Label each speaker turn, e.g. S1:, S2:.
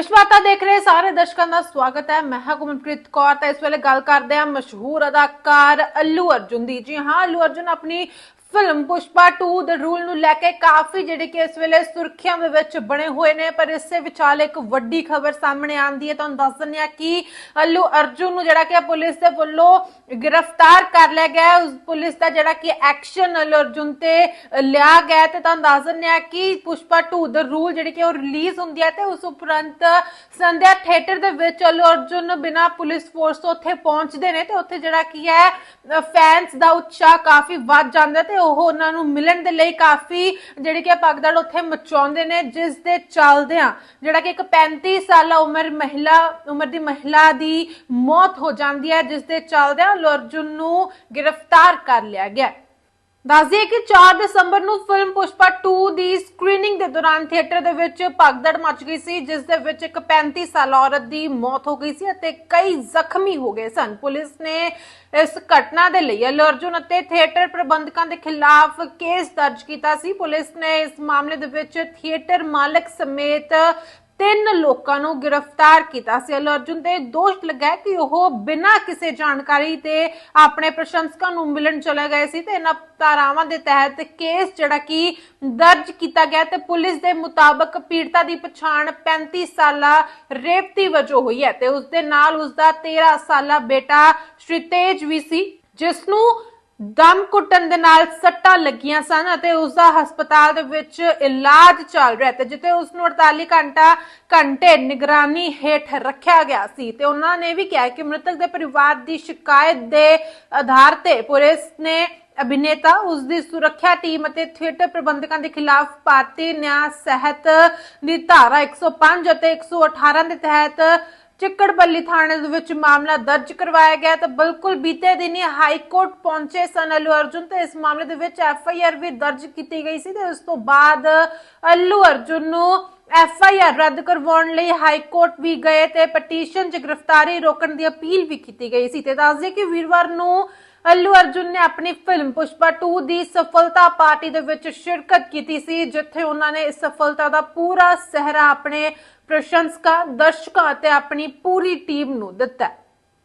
S1: ਵਿਸ਼ਵਾਤਾ ਦੇਖ ਰਹੇ ਸਾਰੇ ਦਰਸ਼ਕਾਂ ਦਾ ਸਵਾਗਤ ਹੈ। ਮੈਂ ਹਾਂ ਗੁਰਮਨਪ੍ਰੀਤ ਕੌਰ ਤਾਂ ਇਸ ਵੇਲੇ ਗੱਲ ਕਰਦੇ ਹਾਂ ਮਸ਼ਹੂਰ ਅਦਾਕਾਰ ਅੱਲੂ ਅਰਜੁਨ ਦੀ। ਜੀ ਹਾਂ, ਅੱਲੂ ਅਰਜੁਨ, ਆਪਣੀ ਫਿਲਮ ਪੁਸ਼ਪਾ 2 ਦ ਰੂਲ ਨੂੰ ਲੈ ਕੇ ਕਾਫੀ ਜਿਹੜੇ ਕਿ ਇਸ ਵੇਲੇ ਸੁਰਖੀਆਂ ਦੇ ਵਿੱਚ ਬਣੇ ਹੋਏ ਨੇ, ਪਰ ਇਸੇ ਵਿਚਾਲੇ ਇੱਕ ਵੱਡੀ ਖਬਰ ਸਾਹਮਣੇ ਆਂਦੀ ਹੈ। ਤੁਹਾਨੂੰ ਦੱਸ ਦਿੰਦੇ ਹਾਂ ਕਿ ਅੱਲੂ ਅਰਜੁਨ ਨੂੰ ਜਿਹੜਾ ਕਿ ਪੁਲਿਸ ਦੇ ਵੱਲੋਂ ਗ੍ਰਿਫਤਾਰ ਕਰ ਲਿਆ ਗਿਆ ਉਸ ਪੁਲਿਸ ਦਾ ਜਿਹੜਾ ਕਿ ਐਕਸ਼ਨ ਅੱਲੂ ਅਰਜੁਨ ਤੇ ਲਿਆ ਗਿਆ ਤੇ ਤੁਹਾਨੂੰ ਦੱਸ ਦਿੰਦੇ ਹਾਂ ਕਿ ਪੁਸ਼ਪਾ 2 ਦ ਰੂਲ ਜਿਹੜੀ ਕਿ ਉਹ ਰਿਲੀਜ਼ ਹੁੰਦੀ ਹੈ ਤੇ ਉਸ ਉਪਰੰਤ ਸੰਧਿਆ ਥੀਏਟਰ ਦੇ ਵਿੱਚ ਅੱਲੂ ਅਰਜੁਨ ਬਿਨਾ ਪੁਲਿਸ ਫੋਰਸ ਤੋਂ ਉੱਥੇ ਪਹੁੰਚਦੇ ਨੇ ਤੇ ਉੱਥੇ ਜਿਹੜਾ ਕੀ ਹੈ ਫੈਨਸ ਦਾ ਉਤਸ਼ਾਹ ਕਾਫੀ ਵੱਧ ਜਾਂਦਾ ਤੇ ਉਹ ਉਹਨਾਂ ਨੂੰ ਮਿਲਣ ਦੇ ਲਈ ਕਾਫੀ ਜਿਹੜੀ ਕਿ ਭਗਦੜ ਉੱਥੇ ਮਚਾਉਂਦੇ ਨੇ, ਜਿਸ ਦੇ ਚੱਲਦਿਆਂ ਜਿਹੜਾ ਕਿ ਇੱਕ 35 ਸਾਲਾ ਉਮਰ ਮਹਿਲਾ, ਉਮਰ ਦੀ ਮਹਿਲਾ ਦੀ ਮੌਤ ਹੋ ਜਾਂਦੀ ਹੈ, ਜਿਸ ਦੇ ਚੱਲਦਿਆਂ ਅੱਲੂ ਅਰਜੁਨ ਨੂੰ ਗ੍ਰਿਫਤਾਰ ਕਰ ਲਿਆ ਗਿਆ ਹੈ। ਕਿ 4 ਦਸੰਬਰ ਨੂੰ ਫਿਲਮ ਪੁਸ਼ਪਾ 2 ਦੀ ਸਕਰੀਨਿੰਗ ਦੇ ਦੌਰਾਨ ਥੀਏਟਰ ਦੇ ਵਿੱਚ ਭਗਦੜ ਮਚ ਗਈ ਸੀ, ਜਿਸ ਦੇ ਵਿੱਚ ਇੱਕ 35 ਸਾਲਾ ਔਰਤ ਦੀ ਮੌਤ ਹੋ ਗਈ ਸੀ ਅਤੇ ਕਈ ਜ਼ਖਮੀ ਹੋ ਗਏ ਸਨ ਪੁਲਿਸ ਨੇ ਇਸ ਘਟਨਾ ਦੇ ਲਈ ਅੱਲੂ ਅਰਜੁਨ ਅਤੇ ਥੀਏਟਰ ਪ੍ਰਬੰਧਕਾਂ ਦੇ ਖਿਲਾਫ ਕੇਸ ਦਰਜ ਕੀਤਾ ਸੀ ਪੁਲਿਸ ਨੇ ਇਸ ਮਾਮਲੇ ਦੇ ਵਿੱਚ ਥੀਏਟਰ ਮਾਲਕ ਸਮੇਤ ਤਿੰਨ ਲੋਕਾਂ ਨੂੰ ਗ੍ਰਿਫਤਾਰ ਕੀਤਾ ਸੀ। ਅੱਲੂ ਅਰਜੁਨ ਤੇ ਦੋਸ਼ ਲੱਗਾ ਕਿ ਉਹ ਬਿਨਾਂ ਕਿਸੇ ਜਾਣਕਾਰੀ ਤੇ ਆਪਣੇ ਪ੍ਰਸ਼ੰਸਕਾਂ ਨੂੰ ਮਿਲਣ ਚਲੇ ਗਏ ਸੀ ਤੇ ਇਹਨਾਂ ਧਾਰਾਵਾਂ ਦੇ ਤਹਿਤ ਕੇਸ ਜਿਹੜਾ ਕਿ ਦਰਜ ਕੀਤਾ ਗਿਆ ਤੇ ਪੁਲਿਸ ਦੇ ਮੁਤਾਬਕ ਪੀੜਤਾ ਦੀ ਪਛਾਣ 35 ਸਾਲਾ ਰੇਵਤੀ ਵਜੋਂ ਹੋਈ ਹੈ ਤੇ ਉਸ ਦੇ ਨਾਲ ਉਸ ਦਾ 13 ਸਾਲਾ ਬੇਟਾ ਸ਼੍ਰੀਤੇਜ ਵੀ ਸੀ ਜਿਸ ਨੂੰ ਦਮ ਕੁੱਟਣ ਦੇ ਨਾਲ ਸੱਟਾਂ ਲੱਗੀਆਂ ਸਨ ਅਤੇ ਉਸ ਦਾ ਹਸਪਤਾਲ ਦੇ ਵਿੱਚ ਇਲਾਜ ਚੱਲ ਰਿਹਾ ਤੇ ਜਿੱਥੇ ਉਸ ਨੂੰ 48 ਘੰਟਾ ਘੰਟੇ ਨਿਗਰਾਨੀ ਹੇਠ ਰੱਖਿਆ ਗਿਆ ਸੀ ਤੇ ਉਹਨਾਂ ਨੇ ਵੀ ਕਿਹਾ ਕਿ ਮ੍ਰਿਤਕ ਦੇ ਪਰਿਵਾਰ ਦੀ ਸ਼ਿਕਾਇਤ ਦੇ ਆਧਾਰ ਤੇ ਪੁਲਿਸ ਨੇ ਅਭਿਨੇਤਾ, ਉਸ ਦੀ ਸੁਰੱਖਿਆ ਟੀਮ ਅਤੇ ਥੀਏਟਰ ਪ੍ਰਬੰਧਕਾਂ ਦੇ ਖਿਲਾਫ ਭਾਰਤੀ ਨਿਆਂ ਸਹਿਤ ਦੀ ਧਾਰਾ 105 ਅਤੇ 118 ਦੇ ਤਹਿਤ ਚਿੱਕੜਪੱਲੀ ਥਾਣੇ ਦੇ ਵਿੱਚ ਮਾਮਲਾ ਦਰਜ ਕਰਵਾਇਆ ਗਿਆ ਤਾਂ ਬਿਲਕੁਲ ਬੀਤੇ ਦਿਨੀ ਹਾਈ ਕੋਰਟ ਪਹੁੰਚੇ ਸਨ। ਅੱਲੂ ਅਰਜੁਨ, ਤੇ ਇਸ ਮਾਮਲੇ ਦੇ ਵਿੱਚ ਐਫ ਆਈ ਆਰ ਵੀ ਦਰਜ ਕੀਤੀ ਗਈ ਸੀ ਤੇ ਉਸ ਤੋਂ ਬਾਅਦ ਅਲੂ ਅਰਜੁਨ ਨੂੰ ਐਫ ਆਈ ਆਰ ਰੱਦ ਕਰਵਾਉਣ ਲਈ ਹਾਈ ਕੋਰਟ ਵੀ ਗਏ ਤੇ ਪਟੀਸ਼ਨ 'ਚ ਗ੍ਰਿਫਤਾਰੀ ਰੋਕਣ ਦੀ ਅਪੀਲ ਵੀ ਕੀਤੀ ਗਈ ਸੀ। ਤੇ ਦੱਸਦੇ ਕਿ ਵੀਰਵਾਰ ਨੂੰ ਅੱਲੂ ਅਰਜੁਨ ਨੇ ਆਪਣੀ ਫਿਲਮ ਪੁਸ਼ਪਾ 2 ਦੀ ਸਫਲਤਾ ਪਾਰਟੀ ਦੇ ਵਿੱਚ ਸ਼ਿਰਕਤ ਕੀਤੀ ਸੀ, ਜਿੱਥੇ ਉਹਨਾਂ ਨੇ ਇਸ ਸਫਲਤਾ ਦਾ ਪੂਰਾ ਸਹਿਰਾ ਆਪਣੇ ਪ੍ਰਸ਼ੰਸਕਾਂ, ਦਰਸ਼ਕਾਂ ਅਤੇ ਆਪਣੀ ਪੂਰੀ ਟੀਮ ਨੂੰ ਦਿੱਤਾ।